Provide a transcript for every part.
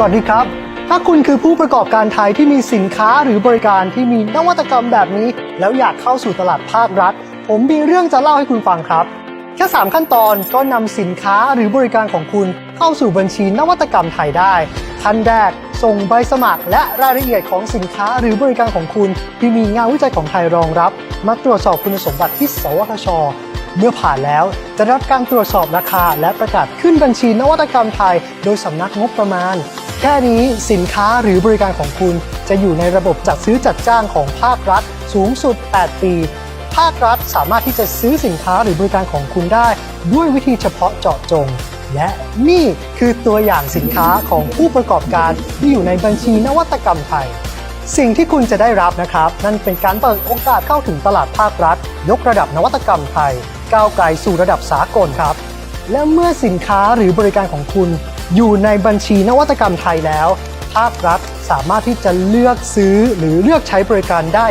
สวัสดีครับ ถ้าคุณคือผู้ประกอบการไทยที่มีสินค้าหรือบริการที่มีนวัตกรรมแบบนี้ แล้วอยากเข้าสู่ตลาดภาครัฐ ผมมีเรื่องจะเล่าให้คุณฟังครับ แค่ 3 ขั้นตอนก็นำสินค้าหรือบริการของคุณเข้าสู่บัญชีนวัตกรรมไทยได้ ขั้นแรก ส่งใบสมัคร และรายละเอียดของสินค้าหรือบริการของคุณ ที่มีงานวิจัยของไทยรองรับ มาตรวจสอบคุณสมบัติที่สวทชเมื่อผ่านแล้วจะรับการตรวจสอบราคา และประกาศขึ้นบัญชีนวัตกรรมไทย โดยสำนักงบประมาณ แค่นี้สินค้าหรือบริการของคุณ จะอยู่ในระบบจัดซื้อจัดจ้างของภาครัฐ สูงสุด 8 ปี ภาครัฐสามารถที่จะซื้อสินค้าหรือบริการของคุณได้ ด้วยวิธีเฉพาะเจาะจง และนี่คือตัวอย่างสินค้าของผู้ประกอบการที่อยู่ในบัญชีนวัตกรรมไทยสิ่งที่คุณจะได้รับนะครับ นั่นเป็นการเปิดโอกาสเข้าถึงตลาดภาครัฐ ยกระดับนวัตกรรมไทย ก้าวไกลสู่ระดับสากลครับ และเมื่อสินค้าหรือบริการของคุณ อยู่ในบัญชีนวัตกรรมไทยแล้ว ภาครัฐสามารถที่จะเลือกซื้อหรือเลือกใช้บริการได้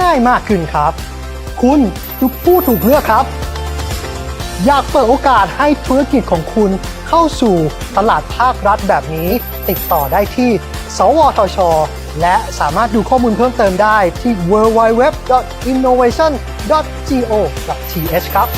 ง่ายมากขึ้นครับ คุณคือผู้ถูกเลือกครับ อยากเปิดโอกาสให้ธุรกิจของคุณเข้าสู่ตลาดภาครัฐแบบนี้ ติดต่อได้ที่ สวทช และสามารถดูข้อมูลเพิ่มเติมได้ที่ www.innovation.go.th ครับ